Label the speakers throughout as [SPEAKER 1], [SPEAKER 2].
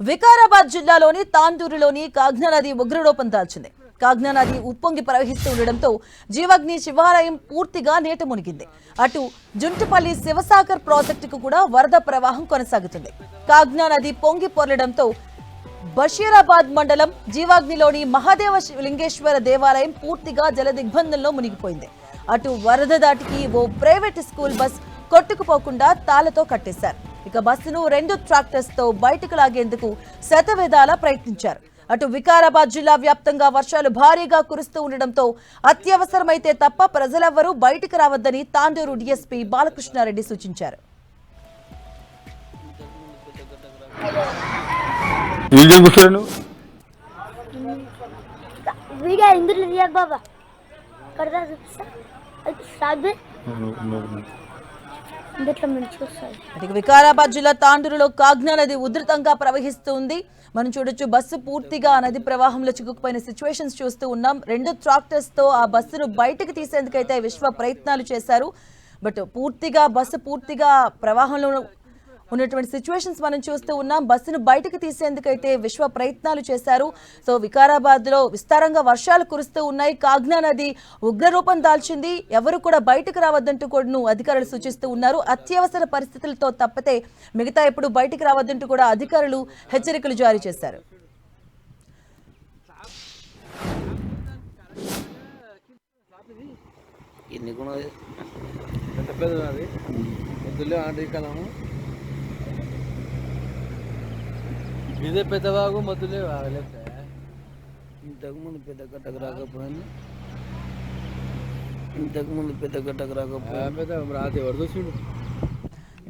[SPEAKER 1] వికారాబాద్ జిల్లాలోని తాండూరులోని కాగ్నా నది ఉగ్రరూపం దాల్చింది. కాగ్నా నది ఉప్పొంగి ప్రవహిస్తూ ఉండడంతో జీవగ్ని శివాలయం పూర్తిగా నీట మునిగింది. అటు జుంటిపల్లి శివసాగర్ ప్రాజెక్టుకు కూడా వరద ప్రవాహం కొనసాగుతుంది. కాగ్నా నది పొంగి పొరలడంతో బషీరాబాద్ మండలం జీవాగ్నిలోని మహాదేవ శి- లింగేశ్వర దేవాలయం పూర్తిగా జలదిగ్బంధంలో మునిగిపోయింది. అటు వరద దాటికి ఓ ప్రైవేట్ స్కూల్ బస్ కొట్టుకుపోకుండా తాళతో కట్టేశారు. ఇక బస్సును రెండు ట్రాక్టర్స్తో బయటకు లాగేందుకు శతవిధాలా ప్రయత్నించారు. అటు వికారాబాద్ జిల్లా వ్యాప్తంగా వర్షాలు భారీగా కురుస్తూ ఉండడంతో అత్యవసరమైతే తప్ప ప్రజలెవ్వరూ బయటకు రావద్దని తాండూరు డీఎస్పీ బాలకృష్ణారెడ్డి సూచించారు.
[SPEAKER 2] వీడియో
[SPEAKER 1] వికారాబాద్ జిల్లా తాండూరులో కాగ్నా నది ఉధృతంగా ప్రవహిస్తుంది. మనం చూడొచ్చు బస్సు పూర్తిగా నది ప్రవాహంలో చిక్కుకుపోయిన సిచ్యువేషన్స్ చూస్తూ ఉన్నాం. రెండు ట్రాక్టర్స్తో ఆ బస్సును బయటకు తీసేందుకైతే విశ్వ ప్రయత్నాలు చేశారు. బట్ పూర్తిగా బస్సు పూర్తిగా ప్రవాహంలో ఉన్నటువంటి సిచ్యువేషన్స్ మనం చూస్తూ ఉన్నాం. బస్సును బయటకు తీసేందుకైతే విశ్వ ప్రయత్నాలు చేశారు. సో వికారాబాద్లో విస్తారంగా వర్షాలు కురుస్తూ ఉన్నాయి. కాగ్నా నది ఉగ్రరూపం దాల్చింది. ఎవరు కూడా బయటకు రావద్దంటూ కూడా అధికారులు సూచిస్తూ ఉన్నారు. అత్యవసర పరిస్థితులతో తప్పితే మిగతా ఎప్పుడు బయటకు రావద్దంటూ కూడా అధికారులు హెచ్చరికలు జారీ చేశారు.
[SPEAKER 3] ఎన్ని కొన్నది
[SPEAKER 4] ఇదే పెద్దవాగు మొద్దులే వాగలేక
[SPEAKER 3] ఇంతకుముందు పెద్ద గట్టకు రాకపోయింది ఇంతకుముందు పెద్ద గట్టకు రాకపోయింది
[SPEAKER 4] పెద్ద రాత్రి ఎవరు చూసిండు?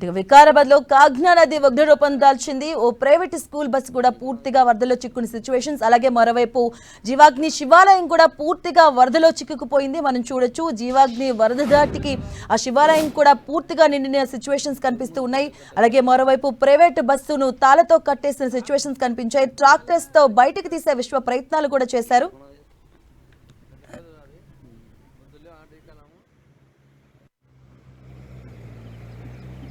[SPEAKER 1] వికారాబాద్లో కాగ్నా నది ఉగ్రరూపం దాల్చింది. ఓ ప్రైవేట్ స్కూల్ బస్సు కూడా పూర్తిగా వరదలో చిక్కుని సిచ్యువేషన్స్ అలాగే మరోవైపు జీవాగ్ని శివాలయం కూడా పూర్తిగా వరదలో చిక్కుకుపోయింది. మనం చూడొచ్చు జీవాగ్ని వరద దాటికి ఆ శివాలయం కూడా పూర్తిగా నిండిన సిచ్యువేషన్స్ కనిపిస్తూ ఉన్నాయి. అలాగే మరోవైపు ప్రైవేట్ బస్సును తాళతో కట్టేసిన సిచ్యువేషన్స్ కనిపించాయి. ట్రాక్టర్స్తో బయటకు తీసే విశ్వ ప్రయత్నాలు కూడా చేశారు.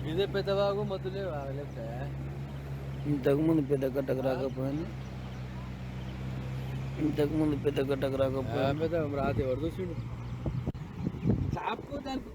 [SPEAKER 4] ఇదే పెద్దవాగు మొద్దులే వాగలేక
[SPEAKER 3] ఇంతకుముందు పెద్ద గట్టకు రాకపోయింది ఇంతకుముందు పెద్ద గట్టకు రాకపోయింది
[SPEAKER 4] పెద్ద రాత్రి ఎవరు చూసిండు? చాపు దానికి.